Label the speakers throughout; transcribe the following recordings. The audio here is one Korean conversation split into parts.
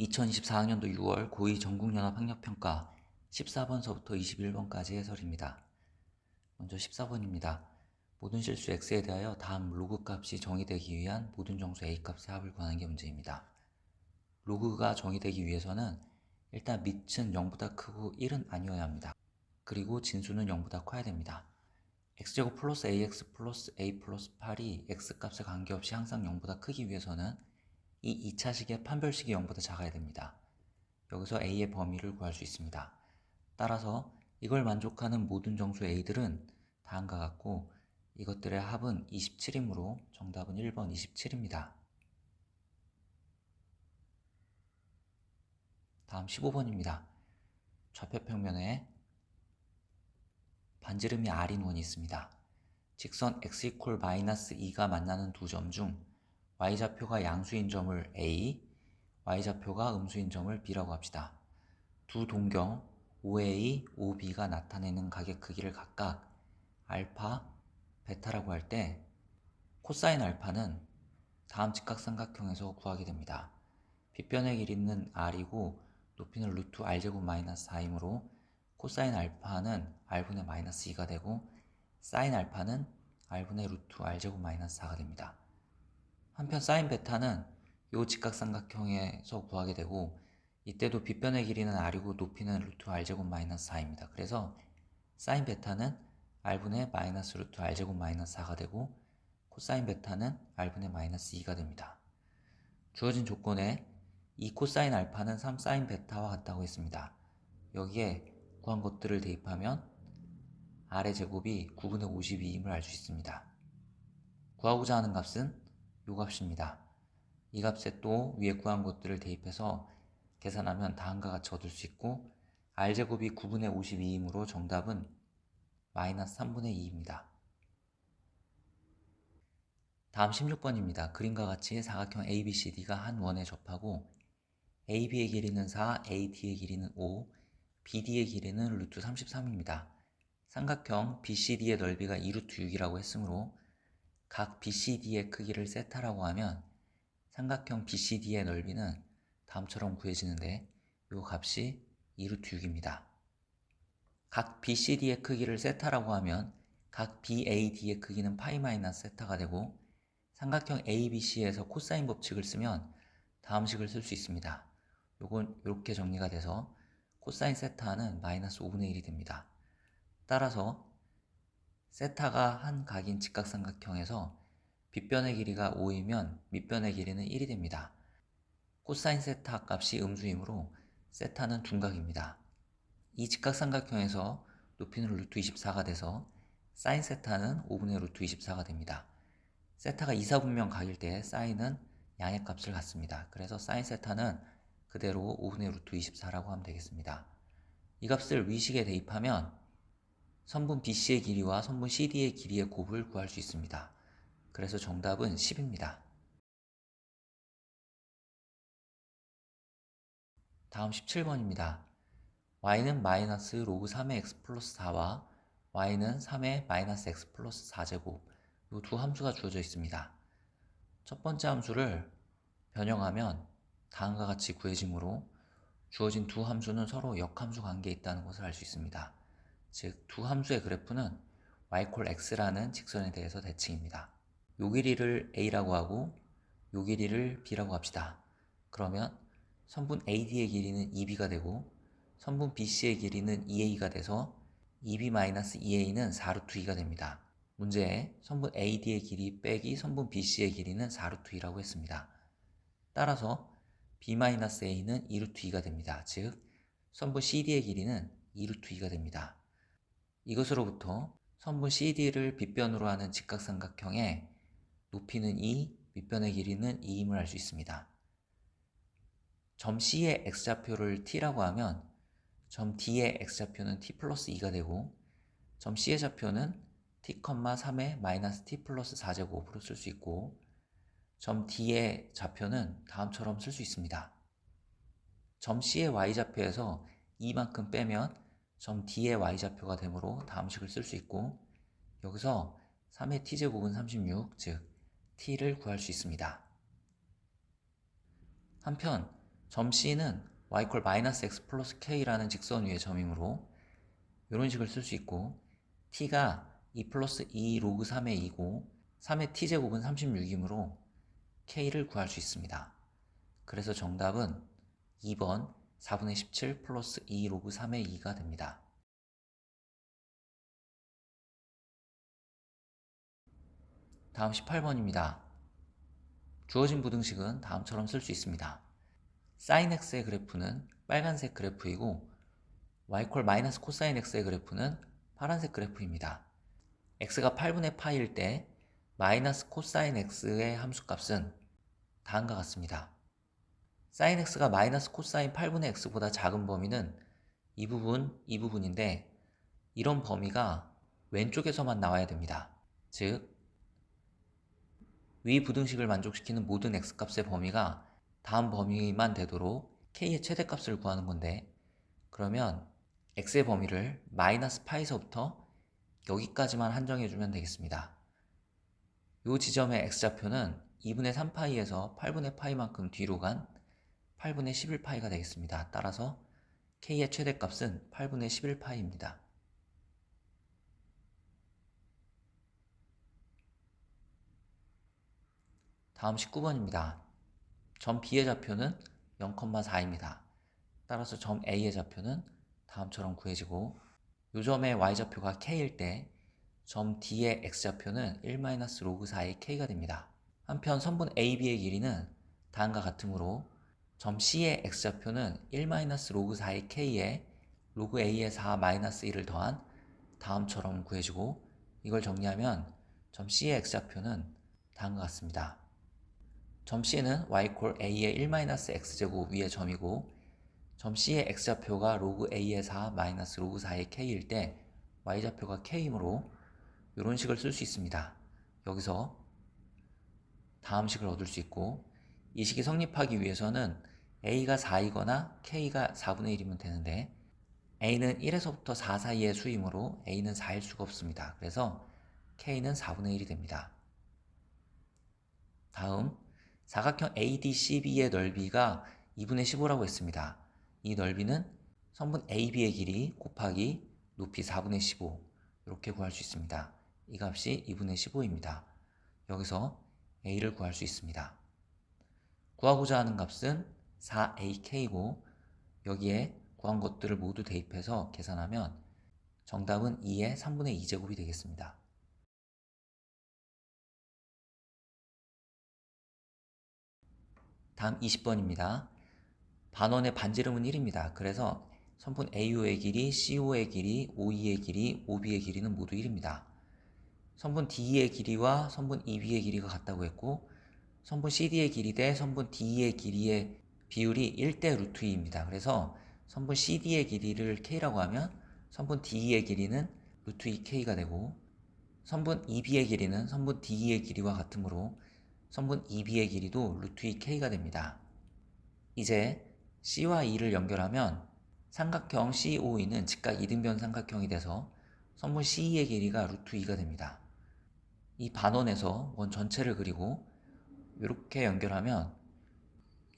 Speaker 1: 2024학년도 6월 고2 전국연합 학력평가 14번서부터 21번까지 해설입니다. 먼저 14번입니다. 모든 실수 x에 대하여 다음 로그 값이 정의되기 위한 모든 정수 a 값의 합을 구하는 게 문제입니다. 로그가 정의되기 위해서는 일단 밑은 0보다 크고 1은 아니어야 합니다. 그리고 진수는 0보다 커야 됩니다. x제곱 플러스 ax 플러스 a 플러스 8이 x값에 관계없이 항상 0보다 크기 위해서는 이 2차식의 판별식이 0보다 작아야 됩니다. 여기서 a의 범위를 구할 수 있습니다. 따라서 이걸 만족하는 모든 정수 a들은 다음과 같고 이것들의 합은 27이므로 정답은 1번 27입니다. 다음 15번입니다. 좌표 평면에 반지름이 r인 원이 있습니다. 직선 x 이퀄 마이너스 2가 만나는 두 점 중 y좌표가 양수인 점을 a, y좌표가 음수인 점을 b라고 합시다. 두 동경 OA, OB가 나타내는 가격 크기를 각각 알파, 베타라고 할 때 코사인 알파는 다음 직각삼각형에서 구하게 됩니다. 빗변의 길이는 r이고 높이는 루트 r제곱 마이너스 4이므로 코사인 알파는 r분의 마이너스 2가 되고 사인 알파는 r분의 루트 r제곱 마이너스 4가 됩니다. 한편 사인 베타는 이 직각삼각형에서 구하게 되고 이때도 빗변의 길이는 r이고 높이는 루트 r제곱 마이너스 4입니다. 그래서 사인 베타는 r분의 마이너스 루트 r제곱 마이너스 4가 되고 코사인 베타는 r분의 마이너스 2가 됩니다. 주어진 조건에 이 코사인 알파는 3 사인 베타와 같다고 했습니다. 여기에 구한 것들을 대입하면 r의 제곱이 9분의 52임을 알 수 있습니다. 구하고자 하는 값은 이 값입니다. 이 값에 또 위에 구한 것들을 대입해서 계산하면 다음과 같이 얻을 수 있고 r제곱이 9분의 52이므로 정답은 마이너스 3분의 2입니다. 다음 16번입니다. 그림과 같이 사각형 ABCD가 한 원에 접하고 AB의 길이는 4, AD의 길이는 5, BD의 길이는 루트 33입니다. 삼각형 BCD의 넓이가 2루트 6이라고 했으므로 각 BCD의 크기를 세타라고 하면 삼각형 BCD의 넓이는 다음처럼 구해지는데 이 값이 2루트 6입니다. 각 BCD의 크기를 세타라고 하면 각 BAD의 크기는 파이 마이너스 세타가 되고 삼각형 ABC에서 코사인 법칙을 쓰면 다음 식을 쓸 수 있습니다. 요건 이렇게 정리가 돼서 코사인 세타는 마이너스 5분의 1이 됩니다. 따라서 세타가 한 각인 직각삼각형에서 빗변의 길이가 5이면 밑변의 길이는 1이 됩니다. 코사인 세타 값이 음수이므로 세타는 둔각입니다. 이 직각삼각형에서 높이는 루트 24가 돼서 사인 세타는 5분의 루트 24가 됩니다. 세타가 이사분면 각일 때 사인은 양의 값을 갖습니다. 그래서 사인 세타는 그대로 5분의 루트 24라고 하면 되겠습니다. 이 값을 위식에 대입하면 선분 BC의 길이와 선분 CD의 길이의 곱을 구할 수 있습니다. 그래서 정답은 10입니다. 다음 17번입니다. y는 마이너스 로그 3의 x 플러스 4와 y는 3의 마이너스 x 플러스 4제곱 이 두 함수가 주어져 있습니다. 첫 번째 함수를 변형하면 다음과 같이 구해지므로 주어진 두 함수는 서로 역함수 관계에 있다는 것을 알 수 있습니다. 즉, 두 함수의 그래프는 y 콜 x라는 직선에 대해서 대칭입니다. 요 길이를 a라고 하고 요 길이를 b라고 합시다. 그러면 선분 AD의 길이는 2b가 되고 선분 BC의 길이는 2a가 돼서 2b-2a는 4루트 2가 됩니다. 문제에 선분 AD의 길이 빼기 선분 BC의 길이는 4루트 2라고 했습니다. 따라서 b-a는 2루트 2가 됩니다. 즉 선분 CD의 길이는 2루트 2가 됩니다. 이것으로부터 선분 CD를 빗변으로 하는 직각삼각형의 높이는 2, 밑변의 길이는 2임을 알 수 있습니다. 점 C의 x좌표를 t라고 하면 점 D의 x좌표는 t 플러스 2가 되고 점 C의 좌표는 t, 3의 마이너스 t 플러스 4제곱으로 쓸 수 있고 점 D의 좌표는 다음처럼 쓸 수 있습니다. 점 C의 y좌표에서 2만큼 빼면 점 D의 y좌표가 되므로 다음 식을 쓸 수 있고 여기서 3의 t제곱은 36, 즉 t를 구할 수 있습니다. 한편 점 C는 y 콜 마이너스 x 플러스 k라는 직선 위의 점이므로 이런 식을 쓸 수 있고 t가 2 플러스 2 로그 3의 2고 3의 t제곱은 36이므로 k를 구할 수 있습니다. 그래서 정답은 2번 4분의 17 플러스 2 로그 3의 2가 됩니다. 다음 18번입니다. 주어진 부등식은 다음처럼 쓸 수 있습니다. sin x의 그래프는 빨간색 그래프이고 y콜 마이너스 코사인 x의 그래프는 파란색 그래프입니다. x가 8분의 파일 때 마이너스 코사인 x의 함수값은 다음과 같습니다. Sin x가 마이너스 코사인 8분의 x보다 작은 범위는 이 부분, 이 부분인데 이런 범위가 왼쪽에서만 나와야 됩니다. 즉, 위 부등식을 만족시키는 모든 x값의 범위가 다음 범위만 되도록 k의 최대값을 구하는 건데 그러면 x의 범위를 마이너스 파에서부터 여기까지만 한정해주면 되겠습니다. 이 지점의 x좌표는 2분의 3파이에서 8분의 파이만큼 뒤로 간 8분의 11파이가 되겠습니다. 따라서 k의 최대값은 8분의 11파이입니다. 다음 19번입니다. 점 B의 좌표는 0,4입니다. 따라서 점 A의 좌표는 다음처럼 구해지고 요 점의 y좌표가 k일 때 점 D의 x좌표는 1-로그 4의 k가 됩니다. 한편 선분 AB의 길이는 다음과 같으므로 점 C의 x좌표는 1-로그 4의 k에 로그 A의 4-1을 더한 다음처럼 구해지고 이걸 정리하면 점 C의 x좌표는 다음과 같습니다. 점 C는 y콜 a의 1-x제곱 위의 점이고 점 C의 x좌표가 로그 a의 4 마이너스 로그 4의 k일 때 y좌표가 k이므로 이런 식을 쓸 수 있습니다. 여기서 다음 식을 얻을 수 있고 이 식이 성립하기 위해서는 a가 4이거나 k가 4분의 1이면 되는데 a는 1에서부터 4 사이의 수이므로 a는 4일 수가 없습니다. 그래서 k는 4분의 1이 됩니다. 다음 사각형 ADCB의 넓이가 2분의 15라고 했습니다. 이 넓이는 선분 AB의 길이 곱하기 높이 4분의 15 이렇게 구할 수 있습니다. 이 값이 2분의 15입니다. 여기서 A를 구할 수 있습니다. 구하고자 하는 값은 4AK고 여기에 구한 것들을 모두 대입해서 계산하면 정답은 2의 3분의 2제곱이 되겠습니다. 다음 20번입니다. 반원의 반지름은 1입니다. 그래서 선분 AO의 길이, CO의 길이, OE의 길이, OB의 길이는 모두 1입니다. 선분 DE의 길이와 선분 EB의 길이가 같다고 했고 선분 CD의 길이 대 선분 DE의 길이의 비율이 1대 루트 2입니다. 그래서 선분 CD의 길이를 K라고 하면 선분 DE의 길이는 루트 2K가 되고 선분 EB의 길이는 선분 DE의 길이와 같으므로 선분 EB의 길이도 루트 2K가 됩니다. 이제 C와 E를 연결하면 삼각형 COE는 직각 이등변 삼각형이 돼서 선분 CE의 길이가 루트 2가 됩니다. 이 반원에서 원 전체를 그리고 이렇게 연결하면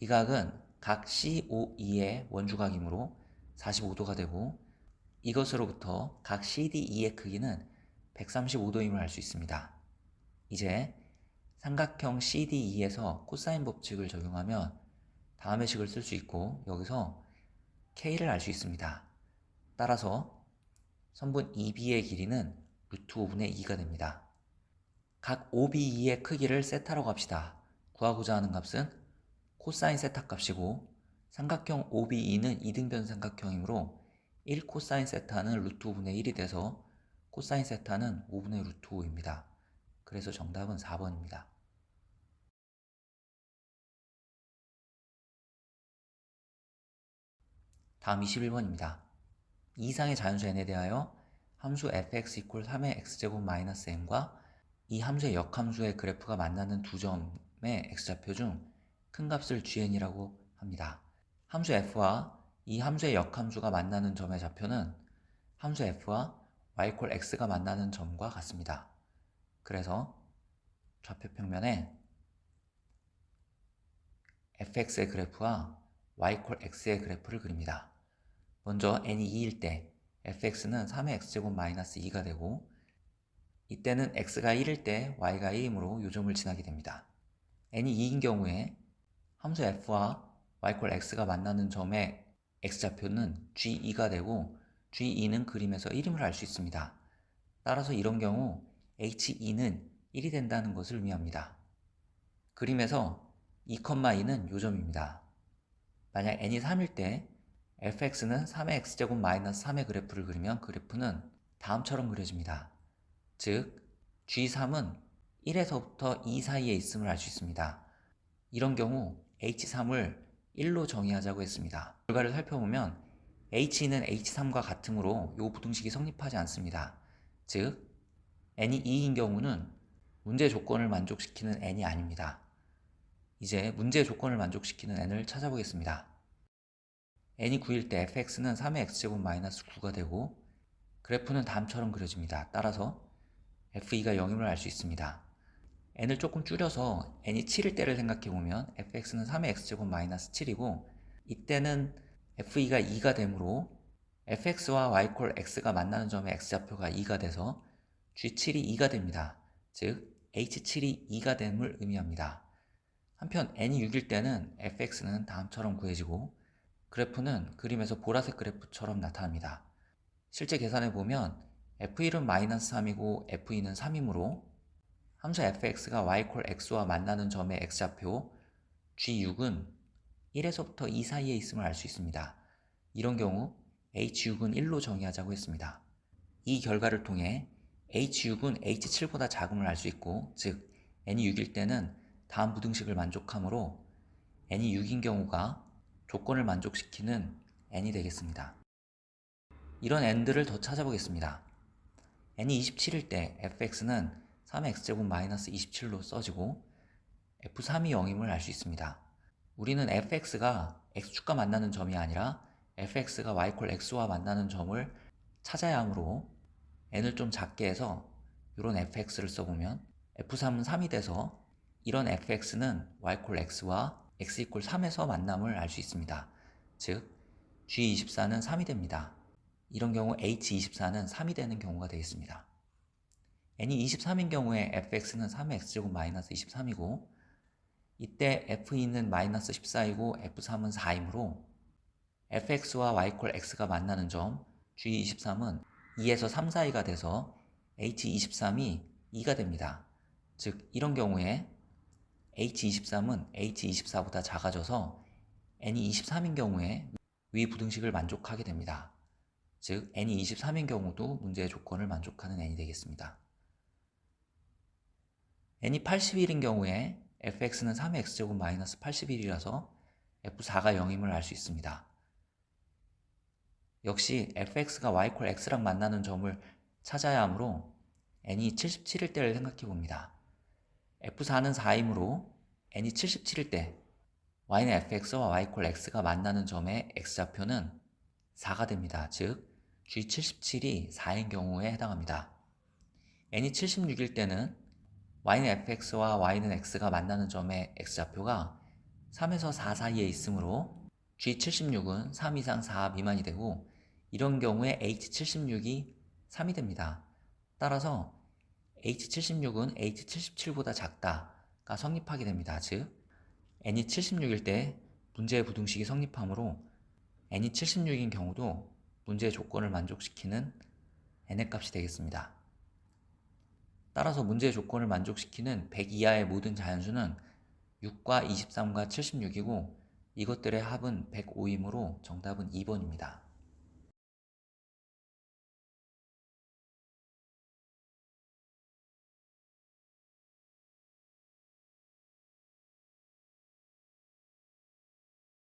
Speaker 1: 이 각은 각 COE의 원주각이므로 45도가 되고 이것으로부터 각 CDE의 크기는 135도임을 알 수 있습니다. 이제 삼각형 CDE에서 코사인 법칙을 적용하면 다음의 식을 쓸 수 있고 여기서 K를 알 수 있습니다. 따라서 선분 EB의 길이는 루트 5분의 2가 됩니다. 각 OBE의 크기를 세타라고 합시다. 구하고자 하는 값은 코사인 세타 값이고 삼각형 OBE는 이등변 삼각형이므로 1 코사인 세타는 루트 5분의 1이 돼서 코사인 세타는 5분의 루트 5입니다. 그래서 정답은 4번입니다. 다음 21번입니다. 이상의 자연수 n에 대하여 함수 fx 이퀄 3의 x제곱 마이너스 m과 이 함수의 역함수의 그래프가 만나는 두 점 의 x좌표 중 큰 값을 gn이라고 합니다. 함수 f와 이 함수의 역함수가 만나는 점의 좌표는 함수 f와 y 콜 x가 만나는 점과 같습니다. 그래서 좌표 평면에 fx의 그래프와 y 콜 x의 그래프를 그립니다. 먼저 n이 2일 때 fx는 3의 x제곱 마이너스 2가 되고 이때는 x가 1일 때 y가 1이므로 요점을 지나게 됩니다. N이 2인 경우에 함수 f와 y 콜 x가 만나는 점의 x좌표는 g2가 되고 g2는 그림에서 1임을 알 수 있습니다. 따라서 이런 경우 h2는 1이 된다는 것을 의미합니다. 그림에서 2,2는 요점입니다. 만약 n이 3일 때 fx는 3의 x제곱 마이너스 3의 그래프를 그리면 그래프는 다음처럼 그려집니다. 즉 g3은 1에서부터 2 사이에 있음을 알 수 있습니다. 이런 경우 h3을 1로 정의하자고 했습니다. 결과를 살펴보면 h는 h3과 같으므로 이 부등식이 성립하지 않습니다. 즉 n이 2인 경우는 문제 조건을 만족시키는 n이 아닙니다. 이제 문제 조건을 만족시키는 n을 찾아보겠습니다. n이 9일 때 fx는 3의 x제곱 마이너스 9가 되고 그래프는 다음처럼 그려집니다. 따라서 f2가 0임을 알 수 있습니다. N을 조금 줄여서 n이 7일 때를 생각해 보면 fx는 3의 x제곱 마이너스 7이고 이때는 f2가 2가 되므로 fx와 y콜 x가 만나는 점의 x좌표가 2가 돼서 g7이 2가 됩니다. 즉 h7이 2가 됨을 의미합니다. 한편 n이 6일 때는 fx는 다음처럼 구해지고 그래프는 그림에서 보라색 그래프처럼 나타납니다. 실제 계산해 보면 f1은 마이너스 3이고 f2는 3이므로 함수 fx가 y콜 x와 만나는 점의 x좌표 g6은 1에서부터 2 사이에 있음을 알 수 있습니다. 이런 경우 h6은 1로 정의하자고 했습니다. 이 결과를 통해 h6은 h7보다 작음을 알 수 있고 즉 n이 6일 때는 다음 부등식을 만족하므로 n이 6인 경우가 조건을 만족시키는 n이 되겠습니다. 이런 n들을 더 찾아보겠습니다. n이 27일 때 fx는 3의 x제곱 마이너스 27로 써지고 f3이 0임을 알 수 있습니다. 우리는 fx가 x축과 만나는 점이 아니라 fx가 y콜 x와 만나는 점을 찾아야 하므로 n을 좀 작게 해서 이런 fx를 써보면 f3은 3이 돼서 이런 fx는 y콜 x와 x 이퀄 3에서 만남을 알 수 있습니다. 즉 g24는 3이 됩니다. 이런 경우 h24는 3이 되는 경우가 되겠습니다. N이 23인 경우에 fx는 3의 x제곱 마이너스 23이고 이때 f2는 마이너스 14이고 f3은 4이므로 fx와 y콜 x가 만나는 점 g23은 2에서 3 사이가 돼서 h23이 2가 됩니다. 즉 이런 경우에 h23은 h24보다 작아져서 n이 23인 경우에 위 부등식을 만족하게 됩니다. 즉 n이 23인 경우도 문제의 조건을 만족하는 n이 되겠습니다. N이 81인 경우에 fx는 3의 x제곱 마이너스 81이라서 f4가 0임을 알 수 있습니다. 역시 fx가 y콜 x랑 만나는 점을 찾아야 하므로 n이 77일 때를 생각해 봅니다. f4는 4이므로 n이 77일 때 y는 fx와 y콜 x가 만나는 점의 x좌표는 4가 됩니다. 즉 g77이 4인 경우에 해당합니다. n이 76일 때는 y는 fx와 y는 x가 만나는 점의 x좌표가 3에서 4 사이에 있으므로 g76은 3 이상 4 미만이 되고 이런 경우에 h76이 3이 됩니다. 따라서 h76은 h77보다 작다가 성립하게 됩니다. 즉 n이 76일 때 문제의 부등식이 성립하므로 n이 76인 경우도 문제의 조건을 만족시키는 n의 값이 되겠습니다. 따라서 문제의 조건을 만족시키는 100 이하의 모든 자연수는 6과 23과 76이고 이것들의 합은 105이므로 정답은 2번입니다.